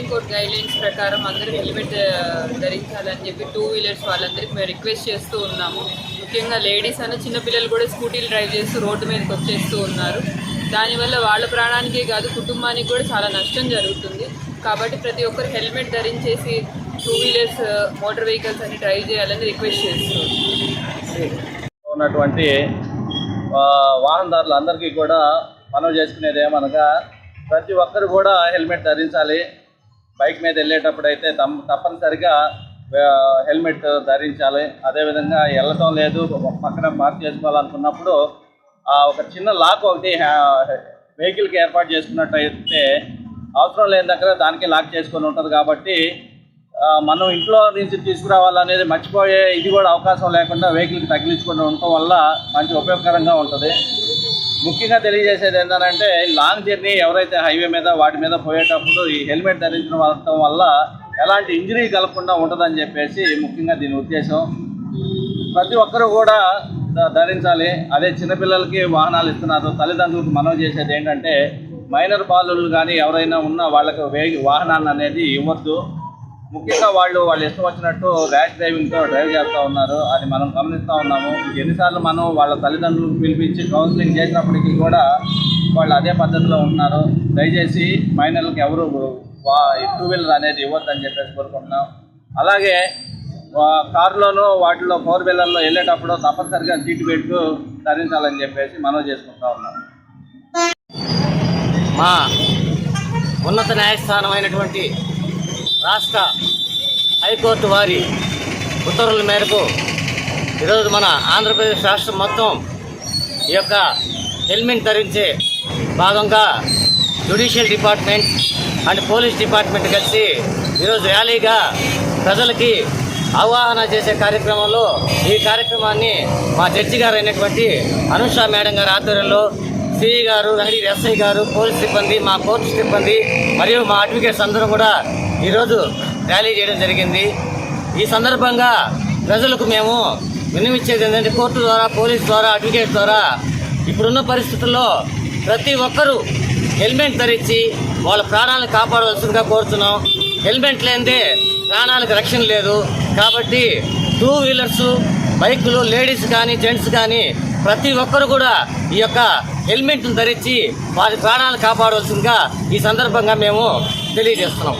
Supreme court guidelines ప్రకారం అందరూ helmet ధరించాలని చెప్పి టూ వీలర్స్ వాళ్ళందరికీ మేము రిక్వెస్ట్ చేస్తూ ఉన్నాము. ముఖ్యంగా లేడీస్ అన్న చిన్నపిల్లలు కూడా స్కూటీలు డ్రైవ్ చేస్తూ రోడ్డు మీదకి వచ్చేస్తూ ఉన్నారు. దానివల్ల వాళ్ళ ప్రాణానికే కాదు కుటుంబానికి కూడా చాలా నష్టం జరుగుతుంది. కాబట్టి ప్రతి ఒక్కరు హెల్మెట్ ధరించేసి టూ వీలర్స్ మోటార్ వెహికల్స్ అని డ్రైవ్ చేయాలని రిక్వెస్ట్ చేస్తున్నాం. ఉన్నటువంటి వాహనదారులు అందరికీ కూడా మనం చేసుకునేది ఏమనగా ప్రతి ఒక్కరు కూడా హెల్మెట్ ధరించాలి. బైక్ మీద వెళ్ళేటప్పుడు అయితే తమ్ తప్పనిసరిగా హెల్మెట్ ధరించాలి. అదేవిధంగా వెళ్ళటం లేదు. పక్కన పార్క్ చేసుకోవాలనుకున్నప్పుడు ఆ, ఒక చిన్న లాక్ ఒకటి వెహికల్కి ఏర్పాటు చేసుకున్నట్టయితే అవసరం లేని దగ్గర దానికి లాక్ చేసుకొని ఉంటుంది కాబట్టి మనం ఇంట్లో నుంచి తీసుకురావాలనేది మర్చిపోయే ఇది కూడా అవకాశం లేకుండా వెహికల్కి తగిలించుకొని ఉండటం వల్ల మంచి ఉపయోగకరంగా ఉంటుంది. ముఖ్యంగా తెలియజేసేది ఏంటంటే లాంగ్ జర్నీ ఎవరైతే హైవే మీద వాటి మీద పోయేటప్పుడు ఈ హెల్మెట్ ధరించడం వల్ల ఎలాంటి ఇంజరీ కలగకుండా ఉంటుందని చెప్పేసి ముఖ్యంగా దీని ఉద్దేశం. ప్రతి ఒక్కరూ కూడా ధరించాలి. అదే చిన్నపిల్లలకి వాహనాలు ఇస్తున్నారు. తల్లిదండ్రులకు మనవి చేసేది ఏంటంటే మైనర్ బాలులు కానీ ఎవరైనా ఉన్నా వాళ్ళకి వాహనాన్ని అనేది ఇవ్వద్దు. ముఖ్యంగా వాళ్ళు వాళ్ళు ఇష్టం వచ్చినట్టు ర్యాష్ డ్రైవింగ్తో డ్రైవ్ చేస్తూ ఉన్నారు. అది మనం గమనిస్తూ ఉన్నాము. ఎన్నిసార్లు మనం వాళ్ళ తల్లిదండ్రులకు పిలిపించి కౌన్సిలింగ్ చేసినప్పటికీ కూడా వాళ్ళు అదే పద్ధతిలో ఉన్నారు. దయచేసి మైనర్లకు ఎవరు వా టూ వీలర్ అనేది ఇవ్వద్దని చెప్పేసి కోరుకుంటున్నాం. అలాగే వా- కారులోనూ వాటిలో ఫోర్ వీలర్లో వెళ్ళేటప్పుడు తప్పనిసరిగా సీట్ బెల్ట్ ధరించాలని చెప్పేసి మనం చేసుకుంటా ఉన్నాం. మా ఉన్నత న్యాయస్థానమైనటువంటి రాష్ట్ర హైకోర్టు వారి ఉత్తర్వుల మేరకు ఈరోజు మన ఆంధ్రప్రదేశ్ రాష్ట్రం మొత్తం ఈ యొక్క హెల్మెట్ ధరించే భాగంగా judicial department and police department కలిసి ఈరోజు ర్యాలీగా ప్రజలకి అవగాహన చేసే కార్యక్రమంలో ఈ కార్యక్రమాన్ని మా జడ్జి గారు అయినటువంటి అనుష మేడం గారి ఆధ్వర్యంలో సిఈ గారు హరి ఎస్ఐ గారు పోలీస్ సిబ్బంది మా కోర్టు సిబ్బంది మరియు మా అడ్వకేట్స్ అందరూ కూడా ఈరోజు ర్యాలీ చేయడం జరిగింది. ఈ సందర్భంగా ప్రజలకు మేము విన్నవిచ్చేది ఏంటంటే కోర్టు ద్వారా పోలీస్ ద్వారా అడ్వకేట్ ద్వారా ఇప్పుడున్న పరిస్థితుల్లో ప్రతి ఒక్కరూ హెల్మెట్ ధరించి వాళ్ళ ప్రాణాలను కాపాడవలసిందిగా కోరుతున్నాం. హెల్మెట్ లేనిదే ప్రాణాలకు రక్షణ లేదు. కాబట్టి టూ వీలర్స్ బైకులు లేడీస్ కానీ జెంట్స్ కానీ ప్రతి ఒక్కరు కూడా ఈ యొక్క హెల్మెట్ను ధరించి వారి ప్రాణాలను కాపాడవలసిందిగా ఈ సందర్భంగా మేము తెలియజేస్తున్నాం.